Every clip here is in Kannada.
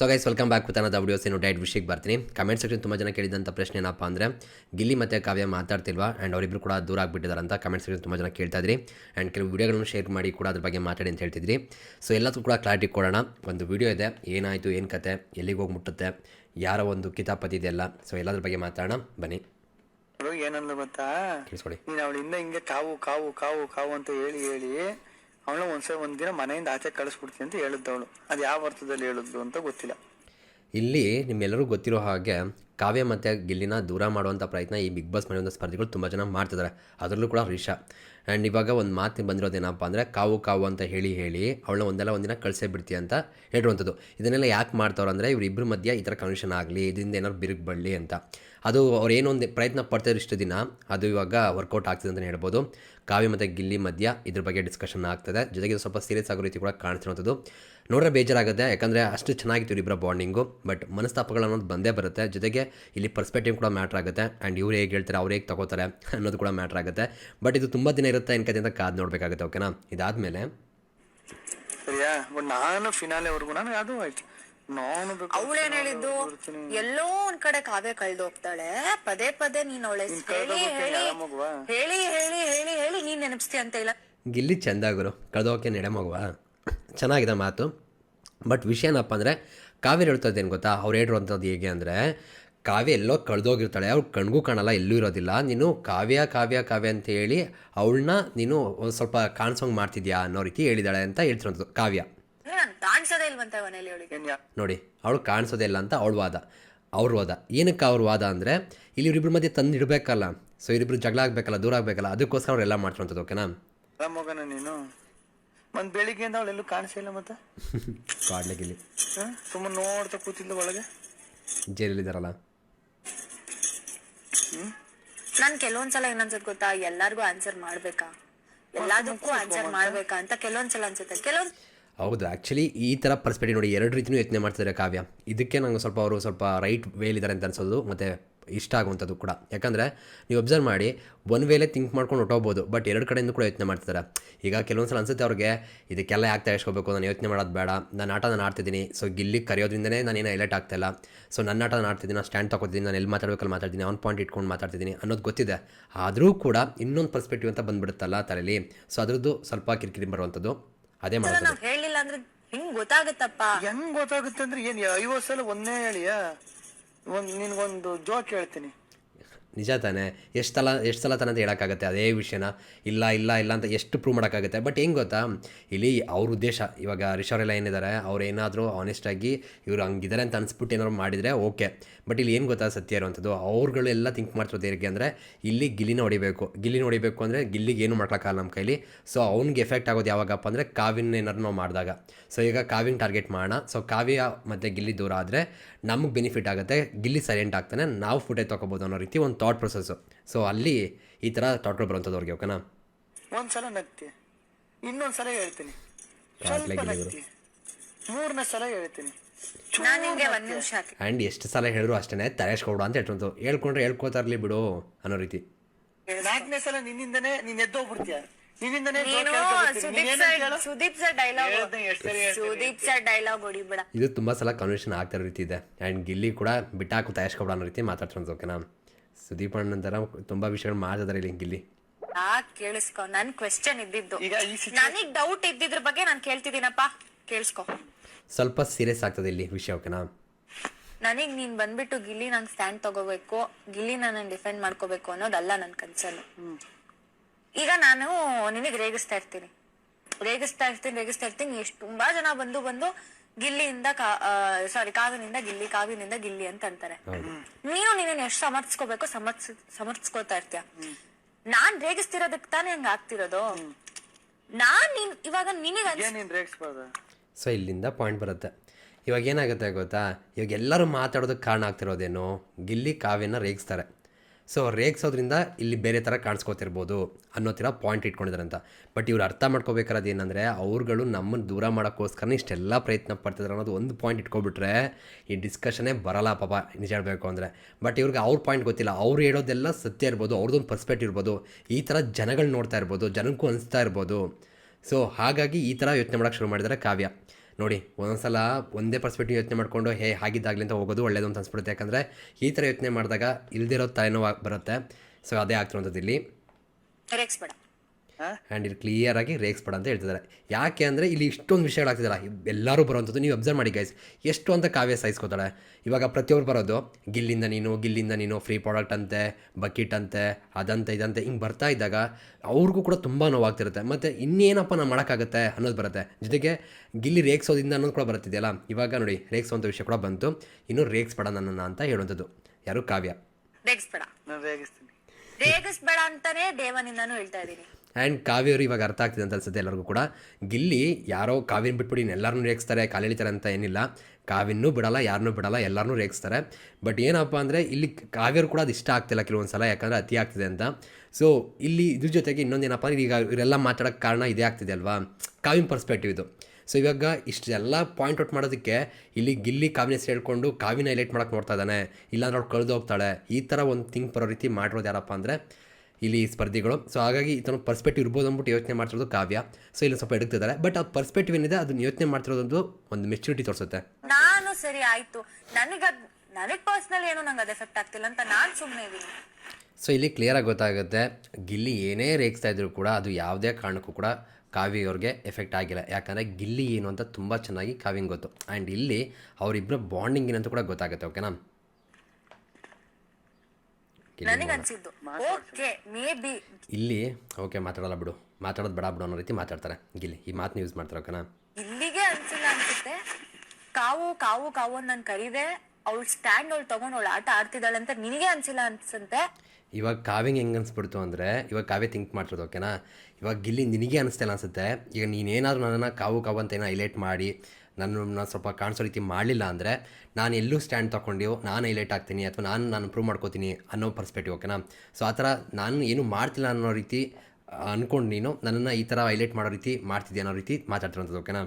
So guys welcome back with ಅನ್ನೋದು ವಿಡಿಯೋಸ್ ಏನು ಡೈಟ್ ವಿಷಯಕ್ಕೆ ಬರ್ತೀನಿ. ಕಮೆಂಟ್ ಸೆಕ್ಷನ್ ತುಂಬ ಜನ ಕೇಳಿದಂಥ ಪ್ರಶ್ನೆ ಏನಪ್ಪ ಅಂದರೆ ಗಿಲ್ಲಿ ಮತ್ತು ಕಾವ್ಯ ಮಾತಾಡ್ತಿಲ್ವಾ? ಆ್ಯಂಡ್ ಅವರಿಬ್ಬರು ಕೂಡ ದೂರ ಆಗಿಬಿಟ್ಟಿದ್ದಾರೆ ಅಂತ ಕಮೆಂಟ್ ಸೆಕ್ಷನ್ ತುಂಬ ಜನ ಕೇಳ್ತಾ ಇದ್ರಿ. ಆ್ಯಂಡ್ ಕೆಲವು ವಿಡಿಯೋಗಳನ್ನು ಶೇರ್ ಮಾಡಿ ಕೂಡ ಅದ್ರ ಬಗ್ಗೆ ಮಾತಾಡಿ ಅಂತ ಹೇಳ್ತಿದ್ರಿ. ಸೊ ಎಲ್ಲದಕ್ಕೂ ಕೂಡ ಕ್ಲಾರಿಟಿ ಕೊಡೋಣ. ಒಂದು ವಿಡಿಯೋ ಇದೆ. ಏನಾಯಿತು ಏನು ಕತೆ ಎಲ್ಲಿಗೆ ಹೋಗಿ ಮುಟ್ಟುತ್ತೆ ಯಾರೋ ಒಂದು ಕಿತಾಪತಿ ಇದೆಯಲ್ಲ ಸೊ ಎಲ್ಲದ್ರ ಬಗ್ಗೆ ಮಾತಾಡೋಣ. ಬನ್ನಿ. ಏನಲ್ಲ ಗೊತ್ತಾ? ಕೇಳಿಸ್ಕೊಳ್ಳಿ ನೀನ್ ಅವಳಿಂದ ಹಿಂಗೆ ಕಾವು ಕಾವು ಕಾವು ಕಾವು ಅಂತ ಹೇಳಿ ಹೇಳಿ ಅವಳ ಒಂದ್ಸಲ ಒಂದಿನ ದಿನ ಮನೆಯಿಂದ ಆಚೆ ಕಳಿಸ್ಬಿಡ್ತೀನಿ ಅಂತ ಹೇಳಿದ್ದವಳು. ಅದು ಯಾವ ಅರ್ಥದಲ್ಲಿ ಹೇಳಿದ್ಲು ಅಂತ ಗೊತ್ತಿಲ್ಲ. ಇಲ್ಲಿ ನಿಮ್ಮೆಲ್ಲರೂ ಗೊತ್ತಿರೋ ಹಾಗೆ ಕಾವ್ಯ ಮತ್ತು ಗಿಲ್ಲಿನ ದೂರ ಮಾಡುವಂಥ ಪ್ರಯತ್ನ ಈ ಬಿಗ್ ಬಾಸ್ ಮನೆಯೊಂದು ಸ್ಪರ್ಧಿಗಳು ತುಂಬ ಜನ ಮಾಡ್ತಿದ್ದಾರೆ. ಅದರಲ್ಲೂ ಕೂಡ ರಿಷಾ ಆ್ಯಂಡ್ ಇವಾಗ ಒಂದು ಮಾತು ಬಂದಿರೋದೇನಪ್ಪ ಅಂದರೆ ಕಾವು ಕಾವು ಅಂತ ಹೇಳಿ ಹೇಳಿ ಅವಳನ್ನ ಒಂದೆಲ್ಲ ಒಂದಿನ ಕಳಿಸೇ ಬಿಡ್ತೀಯ ಅಂತ ಹೇಳಿರುವಂಥದ್ದು ಇದನ್ನೆಲ್ಲ ಯಾಕೆ ಮಾಡ್ತಾವ್ರು ಅಂದರೆ ಇವರಿಬ್ಬರ ಮಧ್ಯೆ ಈ ಥರ ಕನ್ವಿಷನ್ ಆಗಲಿ, ಇದರಿಂದ ಏನಾದ್ರು ಬಿರುಕು ಬರಲಿ ಅಂತ. ಅದು ಅವ್ರು ಏನೊಂದು ಪ್ರಯತ್ನ ಪಡ್ತಿದ್ರು ಇಷ್ಟು ದಿನ, ಅದು ಇವಾಗ ವರ್ಕೌಟ್ ಆಗ್ತಿದೆ ಅಂತಲೇ ಹೇಳ್ಬೋದು. ಕಾವ್ಯ ಮತ್ತು ಗಿಲ್ಲಿ ಮಧ್ಯ ಇದ್ರ ಬಗ್ಗೆ ಡಿಸ್ಕಷನ್ ಆಗ್ತದೆ. ಜೊತೆಗೆ ಸ್ವಲ್ಪ ಸೀರಿಯಸ್ ಆಗೋ ರೀತಿ ಕೂಡ ಕಾಣಿಸ್ತಿರುವಂಥದ್ದು ನೋಡ್ರೆ ಬೇಜಾರಾಗುತ್ತೆ, ಯಾಕಂದರೆ ಅಷ್ಟು ಚೆನ್ನಾಗಿತ್ತು ಇಬ್ಬರ ಬಾಂಡಿಂಗು ಬಟ್ ಮನಸ್ತಾಪಗಳು ಅನ್ನೋದು ಬಂದೇ ಬರುತ್ತೆ. ಜೊತೆಗೆ ಇಲ್ಲಿ ಪರ್ಸ್ಪೆಕ್ಟಿವ್ ಕೂಡ ಮ್ಯಾಟ್ರ್ ಆಗುತ್ತೆ ಆ್ಯಂಡ್ ಇವ್ರು ಹೇಗೆ ಹೇಳ್ತಾರೆ, ಅವ್ರು ಹೇಗೆ ತಗೋತಾರೆ ಅನ್ನೋದು ಕೂಡ ಮ್ಯಾಟ್ರ್ ಆಗುತ್ತೆ. ಬಟ್ ಇದು ತುಂಬ ದಿನ ಇರುತ್ತೆ ಕತೆ ಅಂತ ಕಾದು ನೋಡಬೇಕಾಗುತ್ತೆ ಓಕೆನಾ ಇದಾದಮೇಲೆ ಸರಿಯಾ? ಬಟ್ ನಾನು ಫಿನಾಲೆವರೆಗೂ ನನಗೆ ಅದು ಆಯ್ತು. ನಾನು ಅವಳೇನ್ ಹೇಳಿದ್ದು? ಎಲ್ಲೋ ಒಂದ್ ಕಡೆ ಕಾವ್ಯ ಕಳ್ದು ಹೋಗ್ತಾಳೆ ಪದೇ ಪದೇ ನೀನ್ ಅವಳೆ ಹೇಳಿ ಹೇಳಿ ಹೇಳಿ ಹೇಳಿ ಹೇಳಿ ಹೇಳಿ ನೀನ್ ನೆನಪಿಸ್ತೀಯ ಅಂತ ಇಲ್ಲ. ಗಿಲ್ಲಿ ಚಂದ ಗುರು ಕಳ್ದೋಕೆ ನೆಡೆ ಮಗುವ? ಚೆನ್ನಾಗಿದೆ ಮಾತು. ಬಟ್ ವಿಷಯ ಏನಪ್ಪ ಅಂದರೆ ಕಾವ್ಯ ಹೇಳ್ತದೇನು ಗೊತ್ತಾ? ಅವ್ರು ಹೇಳಿರುವಂಥದ್ದು ಹೇಗೆ ಅಂದರೆ ಕಾವ್ಯ ಎಲ್ಲೋ ಕಳೆದೋಗಿರ್ತಾಳೆ ಅವ್ಳು ಕಣ್ಗೂ ಕಾಣಲ್ಲ ಎಲ್ಲೂ ಇರೋದಿಲ್ಲ. ನೀನು ಕಾವ್ಯ ಕಾವ್ಯ ಕಾವ್ಯ ಅಂತ ಹೇಳಿ ಅವಳನ್ನ ನೀನು ಒಂದು ಸ್ವಲ್ಪ ಕಾಣಿಸೋಂಗೆ ಮಾಡ್ತಿದ್ಯಾ ಅನ್ನೋ ರೀತಿ ಹೇಳಿದಾಳೆ ಅಂತ ಹೇಳ್ತಿರೋದು ಕಾವ್ಯ. ನಾನ್ ಕಾಣಿಸೋದೇ ಇಲ್ವಂತ ಮನೇಲಿ ಅವಳಿಗೆ. ಏನ್ ಯಾ ನೋಡಿ ಅವಳು ಕಾಣಿಸೋದೇ ಇಲ್ಲ ಅಂತ ಅವಳು ವಾದ. ಅವ್ರ ವಾದ. ಏನಕ್ಕೆ ಅವ್ರ ವಾದ ಅಂದರೆ ಇಲ್ಲಿ ಇವ್ರಿಬ್ರ ಮಧ್ಯೆ ತಂದು ಇಡಬೇಕಲ್ಲ ಸೊ ಇವರಿಬ್ರು ಜಗಳ ಆಗಬೇಕಲ್ಲ ದೂರ ಆಗಬೇಕಲ್ಲ ಅದಕ್ಕೋಸ್ಕರ ಅವರೆಲ್ಲ ಮಾಡ್ತಿರೋಂಥದ್ದು ಓಕೆನಾ ಆರಾಮೋಗನ ನೀನು? ಮತ್ ಬೆಳಿಗ್ಗೆಯಿಂದ ಅವಳೆಲ್ಲೂ ಕಾಣಿಸಿಲ್ಲ ಮತ್ತೆ? ಕಾಡ್ಲೆ ಗಿಲ್ಲಿ. ಸುಮ್ಮನೆ ನೋಡ್ತಾ ಕೂತಿದ್ಲು ಒಳಗೆ? ಜೈಲಲ್ಲಿದ್ದಾರಲ್ಲ? ನಾನ್ ಕೆಲವೊಂದ್ಸಲ ಏನನ್ಸತ್ ಗೊತ್ತಾ? ಎಲ್ಲಾರ್ಗು ಆನ್ಸರ್ ಮಾಡ್ಬೇಕಾ? ಎಲ್ಲದಕ್ಕೂ ಆನ್ಸರ್ ಮಾಡ್ಬೇಕಾ ಅಂತ ಕೆಲವೊಂದ್ಸಲ ಅನ್ಸುತ್ತೆ. ಕೆಲವೊಂದ್ ಹೌದು ಆ್ಯಕ್ಚುಲಿ ಈ ಥರ ಪರ್ಸ್ಪೆಕ್ಟಿವ್ ನೋಡಿ ಎರಡು ರೀತಿಯೂ ಯೋಚನೆ ಮಾಡ್ತಿದ್ದಾರೆ ಕಾವ್ಯ. ಇದಕ್ಕೆ ನಂಗೆ ಸ್ವಲ್ಪ ಅವರು ಸ್ವಲ್ಪ ರೈಟ್ ವೇಲಿದ್ದಾರೆ ಅಂತ ಅನ್ಸೋದು ಮತ್ತು ಇಷ್ಟ ಆಗುವಂಥದ್ದು ಕೂಡ. ಯಾಕಂದರೆ ನೀವು ಅಬ್ಸರ್ವ್ ಮಾಡಿ ಒನ್ ವೇಲೆ ಥಿಂಕ್ ಮಾಡ್ಕೊಂಡು ಹೊಟ್ಟೋಗ್ಬೋದು ಬಟ್ ಎರಡು ಕಡೆಯಿಂದ ಕೂಡ ಯೋಚನೆ ಮಾಡ್ತಿದ್ದಾರೆ ಈಗ ಕೆಲವೊಂದು ಸಲ ಅನ್ಸುತ್ತೆ ಅವ್ರಿಗೆ, ಇದಕ್ಕೆಲ್ಲ ಯಾಕೆ ತಯಾರಿಸ್ಕೋಬೇಕು, ನಾನು ಯೋಚನೆ ಮಾಡೋದು ಬೇಡ, ನಾನು ಆಟ ನಾನು ಆಡ್ತಿದ್ದೀನಿ ಸೊ ಗಿಲ್ಲಿಗೆ ಕರೆಯೋದ್ರಿಂದನೇ ನಾನು ಏನೋ ಹೈಲೈಟ್ ಆಗ್ತಾಯಿಲ್ಲ ಸೊ ನನ್ನ ಆಟ ನಾನು ಆಡ್ತಿದ್ದೀನಿ, ನಾನು ಸ್ಟ್ಯಾಂಡ್ ತೊಗೊತಿದ್ದೀನಿ ನಾನು ಎಲ್ಲಿ ಮಾತಾಡಬೇಕಲ್ಲಿ ಮಾತಾಡ್ತೀನಿ ಅವ್ನು ಪಾಯಿಂಟ್ ಇಟ್ಕೊಂಡು ಮಾತಾಡ್ತಿದ್ದೀನಿ ಅನ್ನೋದು ಗೊತ್ತಿದೆ. ಆದರೂ ಕೂಡ ಇನ್ನೊಂದು ಪರ್ಸ್ಪೆಕ್ಟಿವ್ ಅಂತ ಬಂದ್ಬಿಡುತ್ತಲ್ಲ ತಲೆಯಲ್ಲಿ ಸೊ ಅದ್ರದ್ದು ಸ್ವಲ್ಪ ಕಿರಿಕಿರಿ ಬರುವಂಥದ್ದು. ಅದೇ ಮಾಡೋದು. ನಾವ್ ಹೇಳಿಲ್ಲ ಅಂದ್ರೆ ಹಿಂಗ್ ಗೊತ್ತಾಗುತ್ತಪ್ಪ? ಹೆಂಗ್ ಗೊತ್ತಾಗುತ್ತೆ ಅಂದ್ರೆ ಏನ್ ಐವತ್ ಸಲ ಒಂದೇ ಹೇಳಿಯಾ? ಒಂದ್ ನಿನ್ಗೊಂದು ಜೋಕ್ ಹೇಳ್ತೀನಿ. ನಿಜ ತಾನೇ. ಎಷ್ಟು ಸಲ ಎಷ್ಟು ಸಲ ತಾನಂತ ಹೇಳೋಕ್ಕಾಗತ್ತೆ ಅದೇ ವಿಷಯನ. ಇಲ್ಲ ಇಲ್ಲ ಇಲ್ಲ ಅಂತ ಎಷ್ಟು ಪ್ರೂವ್ ಮಾಡೋಕ್ಕಾಗುತ್ತೆ. ಬಟ್ ಹೆಂಗೆ ಗೊತ್ತಾ? ಇಲ್ಲಿ ಅವ್ರ ಉದ್ದೇಶ, ಇವಾಗ ಎಲ್ಲ ಏನಿದ್ದಾರೆ ಅವ್ರು ಏನಾದರೂ ಆನೆಸ್ಟಾಗಿ ಇವರು ಹಂಗಿದ್ದಾರೆ ಅಂತ ಅನ್ಸ್ಬಿಟ್ಟು ಏನಾದ್ರು ಮಾಡಿದರೆ ಓಕೆ ಬಟ್ ಇಲ್ಲಿ ಏನು ಗೊತ್ತಾ ಸತ್ಯ ಇರುವಂಥದ್ದು? ಅವ್ರುಗಳೆಲ್ಲ ಥಿಂಕ್ ಮಾಡ್ತಿರೋದು ಹೇಗೆ ಅಂದರೆ, ಇಲ್ಲಿ ಗಿಲ್ಲಿನ ಹೊಡಿಬೇಕು. ಗಿಲ್ಲಿನ ಹೊಡಿಬೇಕು ಅಂದರೆ ಗಿಲ್ಲಿಗೆ ಏನು ಮಾಡ್ಕೊಳಕ್ಕಾಗಲ್ಲ ನಮ್ಮ ಕೈಲಿ. ಸೊ ಅವ್ನಿಗೆ ಎಫೆಕ್ಟ್ ಆಗೋದು ಯಾವಾಗಪ್ಪ ಅಂದರೆ ಕಾವಿನ ಏನಾದ್ರು ನಾವು ಮಾಡಿದಾಗ. ಸೊ ಈಗ ಕಾವಿನ ಟಾರ್ಗೆಟ್ ಮಾಡೋಣ. ಸೊ ಕಾವ್ಯ ಮತ್ತು ಗಿಲ್ಲಿ ದೂರ ಆದರೆ ನಮಗೆ ಬೆನಿಫಿಟ್ ಆಗುತ್ತೆ. ಗಿಲ್ಲಿ ಸೈಲೆಂಟ್ ಆಗ್ತಾನೆ. ನಾವು ಫುಟೇಜ್ ತೊಗೋಬೋದು ಅನ್ನೋ ರೀತಿ ಒಂದು ಥಾಟ್ ಪ್ರೊಸೆಸ್ಸು ಸೊ ಅಲ್ಲಿ ಈ ಥರ ಥಾಟ್ಗಳು ಬರುವಂಥದ್ದು ಅವ್ರಿಗೆ ಓಕೆನಾ ಒಂದ್ಸಲ ನಗ್ತಿ. ಇನ್ನೊಂದ್ ಸಲ ಹೇಳ್ತೀನಿ. ಕಾಟ್ಲೆ ಸ್ವಲ್ಪ ಗಿಳಿಗಳು. ನಗ್ತಿ. ಮೂರನೇ ಸಲ ಹೇಳ್ತೀನಿ. ನಾನ್ ನಿಮ್ಗೆ ಒಂದ್ ನಿಮಿಷ ಹಾಕಿ. ಆ್ಯಂಡ್ ಎಷ್ಟು ಸಲ ಹೇಳಿದ್ರು ಅಷ್ಟೇ ತರೇಶ್ಕೊಡು ಅಂತ ಹೇಳ್ತಂತು ಹೇಳ್ಕೊಂಡ್ರೆ ಹೇಳ್ಕೊತಾ ಇರಲಿ ಬಿಡು ಅನ್ನೋ ರೀತಿ. ನಾಲ್ಕನೇ ಸಲ ನಿನ್ನಿಂದನೇ ನೀನ್ ಎದ್ದೋಗ್ಬಿಡ್ತೀಯ? ನಿನ್ನಿಂದನೇ ನೀನು Sudeep sir? Sudeep sir dialogue. Sudeep sir dialogue ಹೊಡಿಬೇಡ. ಇದು ತುಂಬ ಸಲ ಕನ್ವರ್ಷನ್ ಆಗ್ತಾ ಇರೋ ರೀತಿ ಇದೆ. ಆ್ಯಂಡ್ ಗಿಲ್ಲಿ ಕೂಡ ಬಿಟ್ಟಾಕು ತಯಾರಿಸ್ಕೊಬಿಡ ಅನ್ನೋ ರೀತಿ ಮಾತಾಡ್ತಾರೆ ಓಕೆನಾ ಸುದೀಪ್ ಅಣ್ಣಂತರ ತುಂಬಾ ವಿಷಯ ಮಾಡ್ತಿದಾರೆ ಇಲ್ಲಿ ಗಿಲ್ಲಿ ಯಾಕ್ ಕೇಳಿಸ್ಕೊ. ನನ್ ಕ್ವೆಶ್ಚನ್ ಇದ್ದಿದ್ದು. ಈಗ ಈ ಸಿಚು ನನಗ್ ಡೌಟ್ ಇದ್ದಿದ್ರ ಬಗ್ಗೆ ನಾನ್ ಕೇಳ್ತಿದ್ದೀನಪ್ಪ. ಕೇಳಿಸ್ಕೊ. ಸ್ವಲ್ಪ ಸೀರಿಯಸ್ ಆಗ್ತದೆ ಇಲ್ಲಿ ವಿಷಯ ಓಕೆನಾ ನನಗ್ ನೀನ್ ಬಂದ್ಬಿಟ್ಟು ಗಿಲ್ಲಿ ನಂಗ್ ಸ್ಟ್ಯಾಂಡ್ ತಗೋಬೇಕು ಗಿಲ್ಲಿ ನಾನು ಡಿಫೆಂಡ್ ಮಾಡ್ಕೋಬೇಕು ಅನ್ನೋದಲ್ಲ ನನ್ ಕನ್ಸರ್ನ್ ಈಗ ನಾನು ನಿನಗ್ ರೇಗಿಸ್ತಾ ಇರ್ತೀನಿ. ರೇಗಿಸ್ತಾ ಇರ್ತೀನಿ ರೇಗಿಸ್ತಾ ಇರ್ತೀನಿ. ಎಷ್ಟು ತುಂಬಾ ಜನ ಬಂದು ಬಂದು ಗಿಲ್ಲಿಯಿಂದ ಸಾರಿ ಕಾವಿನಿಂದ ಗಿಲ್ಲಿ ಕಾವಿನಿಂದ ಗಿಲ್ಲಿ ಅಂತ ಅಂತಾರೆ. ನೀನು ನೀನೇನ್ ಎಷ್ಟು ಸಮರ್ಥಿಸ್ಕೋಬೇಕು ಸಮರ್ಥ್ ಸಮರ್ಥಿಸ್ಕೋತಾ ಇರ್ತೀಯ? ನಾನ್ ರೇಗಿಸ್ತಿರೋದಕ್ ತಾನೇ ಹಂಗ ಆಗ್ತಿರೋದು? ನಾನ್ ನೀನ್ ಇವಾಗ ನಿನಗೆ ರೇಗಿಸ್ಬಾರ್ದು? ಸೊ ಇಲ್ಲಿಂದ ಪಾಯಿಂಟ್ ಬರುತ್ತೆ. ಇವಾಗ ಏನಾಗುತ್ತೆ ಗೊತ್ತಾ? ಇವಾಗ ಎಲ್ಲರೂ ಮಾತಾಡೋದಕ್ಕೆ ಕಾರಣ ಆಗ್ತಿರೋದೇನು? ಗಿಲ್ಲಿ ಕಾವ್ಯನ ರೇಗಿಸ್ತಾರೆ. ಸೊ ರೇಗಿಸೋದ್ರಿಂದ ಇಲ್ಲಿ ಬೇರೆ ಥರ ಕಾಣಿಸ್ಕೋತಿರ್ಬೋದು ಅನ್ನೋ ಥರ ಪಾಯಿಂಟ್ ಇಟ್ಕೊಂಡಿದ್ದಾರೆ ಅಂತ ಬಟ್ ಇವ್ರು ಅರ್ಥ ಮಾಡ್ಕೋಬೇಕಾರದು ಏನಂದರೆ ಅವ್ರುಗಳು ನಮ್ಮನ್ನು ದೂರ ಮಾಡೋಕ್ಕೋಸ್ಕರ ಇಷ್ಟೆಲ್ಲ ಪ್ರಯತ್ನ ಪಡ್ತಿದ್ದಾರೆ ಅನ್ನೋದು ಒಂದು ಪಾಯಿಂಟ್ ಇಟ್ಕೊಬಿಟ್ರೆ ಈ ಡಿಸ್ಕಷನೇ ಬರಲ್ಲ ಪಾಪ, ನಿಜ ಹೇಳಬೇಕು ಅಂದರೆ. ಬಟ್ ಇವ್ರಿಗೆ ಅವ್ರ ಪಾಯಿಂಟ್ ಗೊತ್ತಿಲ್ಲ. ಅವ್ರು ಹೇಳೋದೆಲ್ಲ ಸತ್ಯ ಇರ್ಬೋದು ಅವ್ರದ್ದೊಂದು ಪರ್ಸ್ಪೆಕ್ಟ್ ಇರ್ಬೋದು. ಈ ಥರ ಜನಗಳು ನೋಡ್ತಾ ಇರ್ಬೋದು, ಜನಕ್ಕೂ ಅನಿಸ್ತಾ ಇರ್ಬೋದು. ಸೊ ಹಾಗಾಗಿ ಈ ಥರ ಯೋಚನೆ ಮಾಡೋಕ್ಕೆ ಶುರು ಮಾಡಿದ್ದಾರೆ ಕಾವ್ಯ. ನೋಡಿ, ಒಂದೊಂದ್ಸಲ ಒಂದೇ ಪರ್ಸ್ಪೆಕ್ಟಿವ್ ಯೋಚನೆ ಮಾಡಿಕೊಂಡು, ಹೇ, ಹಾಗಿದ್ದಾಗಲಿ ಅಂತ ಹೋಗೋದು ಒಳ್ಳೇದು ಅಂತ ಅನ್ಸ್ಬಿಡುತ್ತೆ. ಯಾಕಂದರೆ ಈ ಥರ ಯೋಚನೆ ಮಾಡಿದಾಗ ಇಲ್ದಿರೋ ತಲೆನೋವು ಬರುತ್ತೆ. ಸೊ ಅದೇ ಆಗ್ತಿರೋಂಥದ್ದು ಇಲ್ಲಿ. ಆ್ಯಂಡ್ ಇಲ್ಲಿ ರೇಕ್ಸ್ ಪಡ ಅಂತ ಹೇಳ್ತಿದ್ದಾರೆ. ಯಾಕೆ ಅಂದರೆ ಇಲ್ಲಿ ಇಷ್ಟೊಂದು ವಿಷಯಗಳಾಗ್ತಿದಲ್ಲ ಎಲ್ಲರೂ ಬರುವಂಥದ್ದು ನೀವು ಅಬ್ಸರ್ವ್ ಮಾಡಿ ಗೈಸ್ ಎಷ್ಟು ಅಂತ ಕಾವ್ಯ ಸಹಿಸ್ಕೋತಾಳೆ ಇವಾಗ ಪ್ರತಿಯೊಬ್ಬರು ಬರೋದು ಗಿಲ್ಲಿಂದ ನೀನು ಗಿಲ್ಲಿಂದ ನೀನು ಫ್ರೀ ಪ್ರಾಡಕ್ಟ್ ಅಂತೆ ಬಕೆಟ್ ಅಂತೆ ಅದಂತೆ ಇದಂತೆ ಹಿಂಗೆ ಬರ್ತಾ ಇದ್ದಾಗ ಅವ್ರಿಗೂ ಕೂಡ ತುಂಬ ನೋವಾಗ್ತಿರುತ್ತೆ. ಮತ್ತು ಇನ್ನೇನಪ್ಪ ನಾವು ಮಾಡೋಕ್ಕಾಗುತ್ತೆ ಅನ್ನೋದು ಬರುತ್ತೆ. ಜೊತೆಗೆ ಗಿಲ್ಲಿ ರೇಕ್ಸೋದಿಂದ ಅನ್ನೋದು ಕೂಡ ಬರ್ತಿದೆಯಲ್ಲ ಇವಾಗ ನೋಡಿ ರೇಗ್ಸೋವಂಥ ವಿಷಯ ಕೂಡ ಬಂತು. ಇನ್ನು ರೇಕ್ಸ್ ಪಡ ನನ್ನ ಅಂತ ಹೇಳುವಂಥದ್ದು. ಯಾರು ಕಾವ್ಯ? ರೇಗಿಸ್ಬೇಡ. ನಾನು ರೇಗಿಸ್ತೀನಿ. ರೇಗಿಸ್ಬೇಡ ಅಂತಾನೆ ದೇವನಿಂದಾನು ಹೇಳ್ತಾ ಇದೀನಿ ಆ್ಯಂಡ್ ಕಾವ್ಯವ್ರು ಇವಾಗ ಅರ್ಥ ಆಗ್ತಿದೆ ಅಂತ ಅನ್ಸುತ್ತೆ ಎಲ್ಲರಿಗೂ ಕೂಡ. ಗಿಲ್ಲಿ ಯಾರೋ ಕಾವಿನ ಬಿಟ್ಬಿಟ್ಟು ಎಲ್ಲರನ್ನೂ ರೇಗಿಸ್ತಾರೆ, ಕಾಲೆಳಿತಾರೆ ಅಂತ ಏನಿಲ್ಲ. ಕಾವ್ಯನ್ನೂ ಬಿಡಲ್ಲ, ಯಾರನ್ನೂ ಬಿಡಲ್ಲ, ಎಲ್ಲರನ್ನೂ ರೇಗಿಸ್ತಾರೆ. ಬಟ್ ಏನಪ್ಪ ಅಂದರೆ ಇಲ್ಲಿ ಕಾವ್ಯರು ಕೂಡ ಅದು ಇಷ್ಟ ಆಗ್ತಿಲ್ಲ ಕೆಲವೊಂದು ಸಲ, ಯಾಕಂದರೆ ಅತಿ ಆಗ್ತಿದೆ ಅಂತ. ಸೊ ಇಲ್ಲಿ ಇದ್ರ ಜೊತೆಗೆ ಇನ್ನೊಂದೇನಪ್ಪ ಅಂದರೆ ಈಗ ಇವರೆಲ್ಲ ಮಾತಾಡೋಕ್ಕೆ ಕಾರಣ ಇದೇ ಆಗ್ತಿದೆ ಅಲ್ವಾ? ಕಾವ್ಯನ ಪರ್ಸ್ಪೆಕ್ಟಿವ್ ಇದು. ಸೊ ಇವಾಗ ಇಷ್ಟೆಲ್ಲ ಪಾಯಿಂಟ್ ಔಟ್ ಮಾಡೋದಕ್ಕೆ ಇಲ್ಲಿ ಗಿಲ್ಲಿ ಕಾವಿನ ಹೆಸರು ಹೇಳ್ಕೊಂಡು ಕಾವಿನ ಹೈಲೈಟ್ ಮಾಡೋಕೆ ನೋಡ್ತಾ ಇದ್ದಾನೆ. ಇಲ್ಲಾಂದ್ರೆ ಅವ್ಳು ಕಳೆದು ಹೋಗ್ತಾಳೆ. ಈ ಥರ ಒಂದು ಥಿಂಕ್ ಬರೋ ರೀತಿ ಮಾಡಿರೋದು ಯಾರಪ್ಪ ಅಂದರೆ ಇಲ್ಲಿ ಸ್ಪರ್ಧಿಗಳು. ಸೊ ಹಾಗಾಗಿ ಈ ಥರ ಪರ್ಸ್ಪೆಕ್ಟಿವ್ ಇರ್ಬೋದು ಅಂದ್ಬಿಟ್ಟು ಯೋಚನೆ ಮಾಡ್ತಿರೋದು ಕಾವ್ಯ. ಸೊ ಇಲ್ಲಿ ಸ್ವಲ್ಪ ಎಡುಕ್ತಿದ್ದಾರೆ ಬಟ್ ಆ ಪರ್ಸ್ಪೆಕ್ಟಿವ್ ಏನಿದೆ ಅದನ್ನ ಯೋಚನೆ ಮಾಡ್ತಿರೋದೊಂದು ಒಂದು ಮೆಚುರಿಟಿ ತೋರಿಸುತ್ತೆ. ನಾನು ಸರಿ ಆಯ್ತು. ನನಗೆ ನನಗ್ ಪರ್ಸ್ನಲ್ ಏನು ನಂಗೆ ಅದು ಎಫೆಕ್ಟ್ ಆಗ್ತಿಲ್ಲ ಅಂತ ನಾನು ಸುಮ್ಮನೆ ಇದೀನಿ ಸೊ ಇಲ್ಲಿ ಕ್ಲಿಯರಾಗಿ ಗೊತ್ತಾಗುತ್ತೆ. ಗಿಲ್ಲಿ ಏನೇ ರೇಗಿಸ್ತಾ ಇದ್ರು ಕೂಡ ಅದು ಯಾವುದೇ ಕಾರಣಕ್ಕೂ ಕೂಡ ಕಾವ್ಯವ್ರಿಗೆ ಎಫೆಕ್ಟ್ ಆಗಿಲ್ಲ. ಯಾಕಂದರೆ ಗಿಲ್ಲಿ ಏನು ಅಂತ ತುಂಬ ಚೆನ್ನಾಗಿ ಕಾವ್ಯಂಗೆ ಗೊತ್ತು. ಆ್ಯಂಡ್ ಇಲ್ಲಿ ಅವರಿಬ್ಬರ ಬಾಂಡಿಂಗ್ ಏನಂತ ಕೂಡ ಗೊತ್ತಾಗುತ್ತೆ ಓಕೆನಾ ನನಗೆ ಅನ್ಸಿದ್ದು ಓಕೆ ಮೇ ಬಿ ಇಲ್ಲಿ ಓಕೆ ಮಾತಾಡಲ್ಲ ಬಿಡು. ಮಾತಾಡೋದು ಬೇಡ ಬಿಡು ಅನ್ನೋ ರೀತಿ ಮಾತಾಡ್ತಾರೆ. ಗಿಲ್ಲಿ ಈ ಮಾತನ್ನ ಯೂಸ್ ಮಾಡ್ತಾರೆ ಓಕೆನಾ? ಇಲ್ಲಿಗೆ ಅನ್ಸಿಲ್ಲ ಅನ್ಸುತ್ತೆ. ಕಾವು ಕಾವು ಕಾವು ಅಂತ ನಾನು ಕರೀದೆ. ಅವಳು ಸ್ಟ್ಯಾಂಡ್ ಅವಳು ತಗೊಂಡು ಅವಳು ಆಟ ಆಡ್ತಿದ್ದಾಳೆ ಅಂತ ನಿನಗೆ ಅನ್ಸಿಲ್ಲ ಅನ್ಸುತ್ತೆ? ಇವಾಗ ಕಾವ್ಯಂಗೆ ಹೆಂಗೆ ಅನ್ಸ್ಬಿಡ್ತು ಅಂದರೆ ಇವಾಗ ಕಾವ್ಯ ಥಿಂಕ್ ಮಾಡ್ತಿರೋದು ಓಕೆನಾ? ಇವಾಗ ಗಿಲ್ಲಿ ನಿನಗೆ ಅನಿಸ್ತಿಲ್ಲ ಅನ್ಸುತ್ತೆ. ಈಗ ನೀನೇನಾದರೂ ನನ್ನನ್ನು ಕಾವು ಕಾವು ಅಂತ ಏನೋ ಹೈಲೈಟ್ ಮಾಡಿ ನನ್ನನ್ನು ಸ್ವಲ್ಪ ಕಾಣಿಸೋ ರೀತಿ ಮಾಡಲಿಲ್ಲ ಅಂದರೆ ನಾನು ಎಲ್ಲೂ ಸ್ಟ್ಯಾಂಡ್ ತೊಗೊಂಡು ನಾನು ಹೈಲೈಟ್ ಆಗ್ತೀನಿ ಅಥವಾ ನಾನು ನಾನು ಪ್ರೂವ್ ಮಾಡ್ಕೋತೀನಿ ಅನ್ನೋ ಪರ್ಸ್ಪೆಕ್ಟಿವ್ ಓಕೆನಾ ಸೊ ಆ ಥರ ನಾನು ಏನು ಮಾಡ್ತಿಲ್ಲ ಅನ್ನೋ ರೀತಿ ಅಂದ್ಕೊಂಡು ನೀನು ನನ್ನನ್ನು ಈ ಥರ ಹೈಲೈಟ್ ಮಾಡೋ ರೀತಿ ಮಾಡ್ತಿದ್ದೆ ಅನ್ನೋ ರೀತಿ ಮಾತಾಡ್ತಿರೋಂಥದ್ದು ಓಕೆನಾ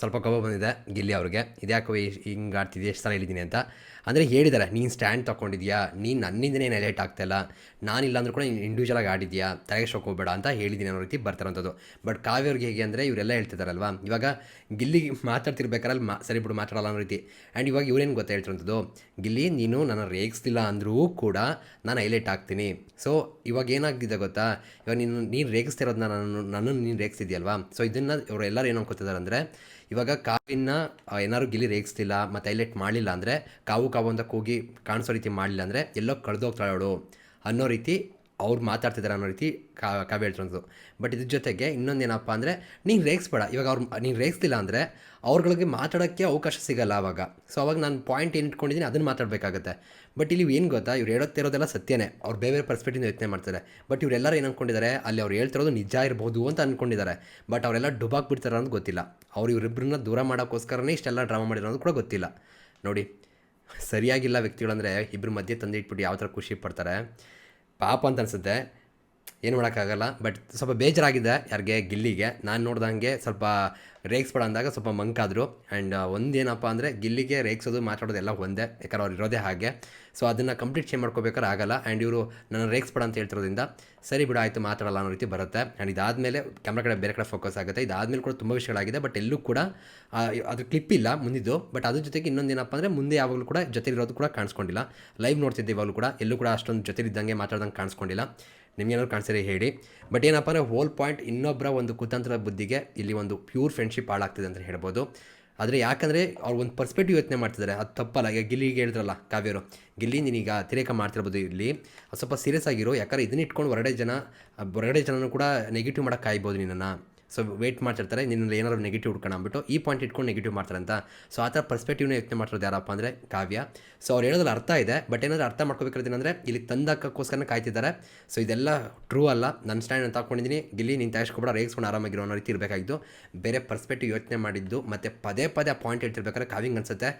ಸ್ವಲ್ಪ ಕೋಪ ಬಂದಿದೆ, ಗಿಲ್ಲಿ ಅವ್ರಿಗೆ. ಇದ್ಯಾಕೋ ಹಿಂಗೆ ಆಡ್ತಿದ್ಯಾ, ಎಷ್ಟು ಸಲ ಹೇಳಿದ್ದೀನಿ ಅಂತ. ಅಂದರೆ ಹೇಳಿದ್ದಾರೆ ನೀನು ಸ್ಟ್ಯಾಂಡ್ ತೊಗೊಂಡಿದ್ಯಾ ನೀನು ನನ್ನಿಂದನೇ ಹೈಲೈಟ್ ಆಗ್ತಾಯಿಲ್ಲ ನಾನಿಲ್ಲ ಅಂದ್ರೂ ಕೂಡ ನೀನು ಇಂಡಿವಿಜುವಲಾಗಿ ಆಡಿದ್ಯಾ? ತಲೆಗೆ ಶೋಕ್ ಹೋಗಬೇಡ ಅಂತ ಹೇಳಿದ್ದೀನಿ ಅನ್ನೋ ರೀತಿ ಬರ್ತಾರಂಥದ್ದು ಬಟ್ ಕಾವ್ಯವ್ರಿಗೆ ಹೇಗೆ ಅಂದರೆ ಇವರೆಲ್ಲ ಹೇಳ್ತಿದ್ದಾರಲ್ವಾ ಇವಾಗ ಗಿಲ್ಲಿ ಮಾತಾಡ್ತಿರ್ಬೇಕಾರೆ ಅಲ್ಲಿ ಮಾ, ಸರಿ ಬಿಡು ಮಾತಾಡಲ್ಲ ಅನ್ನೋ ರೀತಿ. ಆ್ಯಂಡ್ ಇವಾಗ ಇವ್ರೇನು ಗೊತ್ತಾ ಹೇಳ್ತಿರೋಂಥದ್ದು ಗಿಲ್ಲಿ, ನೀನು ನನ್ನ ರೇಗಿಸ್ತಿಲ್ಲ ಅಂದರೂ ಕೂಡ ನಾನು ಹೈಲೈಟ್ ಆಗ್ತೀನಿ. ಸೊ ಇವಾಗ ಏನಾಗಿದೆ ಗೊತ್ತಾ? ಇವಾಗ ನೀನು ನೀನು ರೇಗಿಸ್ತಿರೋದನ್ನ ನಾನು, ನನ್ನನ್ನು ನೀನು ರೇಗಿಸ್ತಿದ್ಯಲ್ವಾ? ಸೊ ಇದನ್ನು ಇವರೆಲ್ಲರೂ ಏನು ಅನ್ಕೋತಿದ್ದಾರೆ ಅಂದರೆ ಇವಾಗ ಕಾವಿನ ಏನಾದ್ರು ಗಿಲಿ ರೇಗಿಸ್ತಿಲ್ಲ, ಮತ್ತು ಹೈಲೈಟ್ ಮಾಡಲಿಲ್ಲ ಅಂದರೆ, ಕಾವು ಕಾವು ಅಂತ ಕೂಗಿ ಕಾಣಿಸೋ ರೀತಿ ಮಾಡಲಿಲ್ಲ ಅಂದರೆ ಎಲ್ಲೋ ಕಳೆದೋಗ್ತಾಳೆ ಅನ್ನೋ ರೀತಿ ಅವ್ರು ಮಾತಾಡ್ತಿದ್ದಾರೆ ಅನ್ನೋ ರೀತಿ ಕಾವ್ಯ ಹೇಳ್ತಿರೋದು. ಬಟ್ ಇದ್ರ ಜೊತೆಗೆ ಇನ್ನೊಂದು ಏನಪ್ಪ ಅಂದರೆ, ನೀನು ರೇಗಿಸ್ಬೇಡ. ಇವಾಗ ಅವ್ರು ನೀನು ರೇಗಿಸ್ಲಿಲ್ಲ ಅಂದರೆ ಅವ್ರಗಳಿಗೆ ಮಾತಾಡೋಕ್ಕೆ ಅವಕಾಶ ಸಿಗಲ್ಲ ಆವಾಗ ಸೊ ಅವಾಗ ನಾನು ಪಾಯಿಂಟ್ ಏನು ಇಟ್ಕೊಂಡಿದ್ದೀನಿ ಅದನ್ನು ಮಾತಾಡಬೇಕಾಗತ್ತೆ. ಬಟ್ ಇಲ್ಲಿ ಏನು ಗೊತ್ತಾ? ಇವ್ರು ಹೇಳುತ್ತಿರೋದೆಲ್ಲ ಸತ್ಯನೇ. ಅವ್ರು ಬೇರೆ ಬೇರೆ ಪರ್ಸ್ಪೆಕ್ಟಿವ್ ಯೋಚನೆ ಮಾಡ್ತಾರೆ. ಬಟ್ ಇವರೆಲ್ಲರೂ ಏನು ಅಂದ್ಕೊಂಡಿದ್ದಾರೆ ಅಲ್ಲಿ ಅವ್ರು ಹೇಳ್ತಿರೋದು ನಿಜ ಇರ್ಬೋದು ಅಂತ ಅಂದ್ಕೊಂಡಿದ್ದಾರೆ ಬಟ್ ಅವರೆಲ್ಲ ಡುಬಾಕ್ ಬಿಡ್ತಾರೆ ಅಂತ ಗೊತ್ತಿಲ್ಲ. ಅವ್ರು ಇವರಿಬ್ಬರನ್ನ ದೂರ ಮಾಡೋಕ್ಕೋಸ್ಕರನೇ ಇಷ್ಟೆಲ್ಲ ಡ್ರಾಮಾ ಮಾಡಿರೋದು ಕೂಡ ಗೊತ್ತಿಲ್ಲ. ನೋಡಿ, ಸರಿಯಾಗಿಲ್ಲ ವ್ಯಕ್ತಿಗಳಂದರೆ ಇಬ್ಬರು ಮಧ್ಯೆ ತಂದಿಟ್ಬಿಟ್ಟು ಯಾವ ಥರ ಖುಷಿ ಪಡ್ತಾರೆ? ಪಾಪ ಅಂತ ಅನಿಸುತ್ತೆ. ಏನು ಮಾಡೋಕ್ಕಾಗಲ್ಲ. ಬಟ್ ಸ್ವಲ್ಪ ಬೇಜಾರಾಗಿದೆ ಯಾರಿಗೆ, ಗಿಲ್ಲಿಗೆ. ನಾನು ನೋಡ್ದಂಗೆ ಸ್ವಲ್ಪ ರೇಗ್ಸ್ಬೇಡ ಅಂದಾಗ ಸ್ವಲ್ಪ ಮಂಕಾದರು. ಆ್ಯಂಡ್ ಒಂದೇನಪ್ಪ ಅಂದರೆ ಗಿಲ್ಲಿಗೆ ರೇಕ್ಸೋದು ಮಾತಾಡೋದು ಎಲ್ಲ ಒಂದೇ. ಯಾಕಂದ್ರೆ ಅವ್ರು ಇರೋದೇ ಹಾಗೆ. ಸೊ ಅದನ್ನು ಕಂಪ್ಲೀಟ್ ಚೇಂಜ್ ಮಾಡ್ಕೋಬೇಕಾದ್ರೆ ಆಗಲ್ಲ. ಆ್ಯಂಡ್ ಇವರು ನನ್ನ ರೇಗ್ಸ್ಬೇಡ ಅಂತ ಹೇಳ್ತಿರೋದ್ರಿಂದ ಸರಿ ಬಿಡು, ಆಯಿತು, ಮಾತಾಡಲ್ಲ ಅನ್ನೋ ರೀತಿ ಬರುತ್ತೆ. ಆ್ಯಂಡ್ ಇದಾದಮೇಲೆ ಕ್ಯಾಮ್ರಾ ಕಡೆ ಬೇರೆ ಕಡೆ ಫೋಕಸ್ ಆಗುತ್ತೆ. ಇದಾದಮೇಲೆ ಕೂಡ ತುಂಬ ವಿಷಯಗಳಾಗಿದೆ. ಬಟ್ ಎಲ್ಲೂ ಕೂಡ ಅದು ಕ್ಲಿಪ್ ಇಲ್ಲ ಮುಂದಿದ್ದು. ಬಟ್ ಅದ್ರ ಜೊತೆಗೆ ಇನ್ನೊಂದೇನಪ್ಪ ಅಂದರೆ ಮುಂದೆ ಯಾವಾಗಲೂ ಕೂಡ ಜೊತೆಲಿರೋದು ಕೂಡ ಕಾಣಿಸ್ಕೊಂಡಿಲ್ಲ. ಲೈವ್ ನೋಡ್ತಿದ್ದೆ ಇವಾಗಲೂ ಕೂಡ. ಎಲ್ಲೂ ಕೂಡ ಅಷ್ಟೊಂದು ಜೊತೆಲಿದ್ದಂಗೆ ಮಾತಾಡ್ದಂಗೆ ಕಾಣಿಸ್ಕೊಂಡಿಲ್ಲ. ನಿಮ್ಗೇನಾದ್ರು ಕಾಣಿಸಿದ್ರೆ ಹೇಳಿ. ಬಟ್ ಏನಪ್ಪ ಅಂದರೆ ಹೋಲ್ ಪಾಯಿಂಟ್ ಇನ್ನೊಬ್ಬರ ಒಂದು ಕುತಂತ್ರದ ಬುದ್ಧಿಗೆ ಇಲ್ಲಿ ಒಂದು ಪ್ಯೂರ್ ಫ್ರೆಂಡ್ಶಿಪ್ ಹಾಳಾಗ್ತಿದೆ ಅಂತ ಹೇಳ್ಬೋದು. ಆದರೆ ಯಾಕಂದರೆ ಅವ್ರು ಒಂದು ಪರ್ಸ್ಪೆಕ್ಟಿವ್ ಯೋಚನೆ ಮಾಡ್ತಿದ್ದಾರೆ ಅದು ತಪ್ಪಲ್ಲ. ಈಗ ಗಿಲ್ಲಿಗೆ ಹೇಳಿದ್ರಲ್ಲ ಕಾವ್ಯರು. ಗಿಲ್ಲಿ, ನೀನೀಗ ಅತಿರೇಕ ಮಾಡ್ತಿರ್ಬೋದು ಇಲ್ಲಿ. ಸ್ವಲ್ಪ ಸೀರಿಯಸ್ ಆಗಿರೋ. ಯಾಕಂದ್ರೆ ಇದನ್ನ ಇಟ್ಕೊಂಡು ಹೊರಗಡೆ ಜನ, ಹೊರಗಡೆ ಜನನೂ ಕೂಡ ನೆಗೆಟಿವ್ ಮಾಡೋಕ್ಕೆ ಕಾಯ್ಬೋದು ನಿನ್ನನ್ನು. ಸೊ ವೇಟ್ ಮಾಡ್ತಿರ್ತಾರೆ. ನಿನ್ನಲ್ಲಿ ಏನಾದ್ರು ನೆಗೆಟಿವ್ ಹುಡ್ಕೋಣ ಅಂದ್ಬಿಟ್ಟು ಈ ಪಾಯಿಂಟ್ ಇಟ್ಕೊಂಡು ನೆಗೆಟಿವ್ ಮಾಡ್ತಾರೆ ಅಂತ. ಸೊ ಆ ಥರ ಪರ್ಸ್ಪೆಕ್ಟಿವ್ನ ಯೋಚನೆ ಮಾಡ್ತಾರೆ ಯಾರಪ್ಪ ಅಂದರೆ ಕಾವ್ಯ. ಸೊ ಅವ್ರು ಹೇಳೋದ್ರಲ್ಲಿ ಅರ್ಥ ಇದೆ ಬಟ್ ಏನಾದರೂ ಅರ್ಥ ಮಾಡ್ಕೋಬೇಕಾದ್ರೆ ಇಲ್ಲಿ ತಂದಕ್ಕೋಸ್ಕರ ಕಾಯ್ತಿದ್ದಾರೆ. ಸೊ ಇದೆಲ್ಲ ಟ್ರೂ ಅಲ್ಲ. ನನ್ನ ಸ್ಟ್ಯಾಂಡ್ ಅಂತ ಹಾಕೊಂಡಿದ್ದೀನಿ ಗಿಲ್ಲಿ, ನೀನು ತಯಾರಿಸ್ಕೊಬೇಡ ರೇಗಿಸ್ಕೊಂಡು ಆರಾಮಾಗಿರೋ ಅನ್ನೋ ರೀತಿ ಇರಬೇಕಾಗಿತ್ತು ಬೇರೆ ಪರ್ಸ್ಪೆಕ್ಟಿವ್ ಯೋಚನೆ ಮಾಡಿದ್ದು, ಮತ್ತು ಪದೇ ಪದೇ ಪಾಯಿಂಟ್ ಹೇಳ್ತಿರ್ಬೇಕಾದ್ರೆ ಕಾವಿಂಗ್ ಅನ್ಸುತ್ತೆ.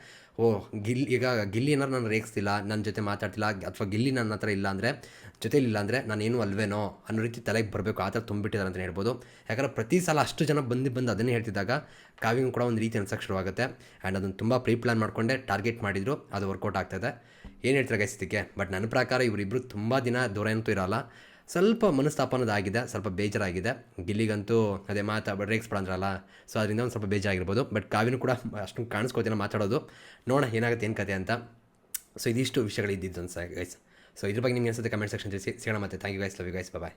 ಓ, ಗಿಲ್, ಈಗ ಗಿಲ್ಲಿ ಏನಾರು ನಾನು ರೇಗಿಸ್ತಿಲ್ಲ ನನ್ನ ಜೊತೆ ಮಾತಾಡ್ತಿಲ್ಲ, ಅಥವಾ ಗಿಲ್ಲಿ ನನ್ನ ಹತ್ರ ಇಲ್ಲ ಅಂದರೆ ಜೊತೆಲಿಲ್ಲ ಅಂದರೆ ನಾನೇನು ಅಲ್ವೇನೋ ಅನ್ನೋ ರೀತಿ ತಲೆಗೆ ಬರಬೇಕು, ಆ ಥರ ತುಂಬಿಟ್ಟಿದ್ದಾರೆ ಅಂತ ಹೇಳ್ಬೋದು. ಯಾಕಂದರೆ ಪ್ರತಿ ಸಲ ಅಷ್ಟು ಜನ ಬಂದು ಬಂದು ಅದನ್ನೇ ಹೇಳ್ತಿದ್ದಾಗ ಕಾವ್ಯಂಗೂ ಕೂಡ ಒಂದು ರೀತಿ ಅನ್ಸಕ್ಕೆ ಶುರುವಾಗುತ್ತೆ. ಆ್ಯಂಡ್ ಅದನ್ನು ತುಂಬ ಪ್ರೀ ಪ್ಲ್ಯಾನ್ ಮಾಡಿಕೊಂಡೆ, ಟಾರ್ಗೆಟ್ ಮಾಡಿದ್ರು, ಅದು ವರ್ಕೌಟ್ ಆಗ್ತದೆ ಏನು ಹೇಳ್ತಾರೆ ಗೈಸ್ ಇದಕ್ಕೆ? ಬಟ್ ನನ್ನ ಪ್ರಕಾರ ಇವರಿಬ್ಬರು ತುಂಬ ದಿನ ದೂರ ಅಂತೂ ಇರಲ್ಲ. ಸ್ವಲ್ಪ ಮನಸ್ತಾಪನದಾಗಿದೆ, ಸ್ವಲ್ಪ ಬೇಜಾರಾಗಿದೆ. ಗಿಲ್ಲಿಗಂತೂ ಅದೇ ಮಾತಾ ರೇಕ್ಸ್ ಅಂದ್ರಲ್ಲ ಸೊ ಅದರಿಂದ ಒಂದು ಸ್ವಲ್ಪ ಬೇಜಾರಾಗಿರ್ಬೋದು. ಬಟ್ ಕಾವಿನೂ ಕೂಡ ಅಷ್ಟೊಂದು ಕಾಣಿಸ್ಕೋತೀನ ಮಾತಾಡೋದು. ನೋಡೋಣ ಏನಾಗುತ್ತೆ ಏನು ಕತೆ ಅಂತ. ಸೊ ಇದಿಷ್ಟು ವಿಷಯಗಳು ಇದ್ದಿದ್ದು ಅನ್ಸ ಗೈಸ್ ಸೊ ಇದ್ರ ಬಗ್ಗೆ ನಿಮ್ಗೆ ಅನ್ಸುತ್ತೆ ಕಮೆಂಟ್ ಸೆಕ್ಷನ್ ತಿಳಿಸಿ. ಸಿಗೋಣ ಮತ್ತೆ. Thank you guys love you guys bye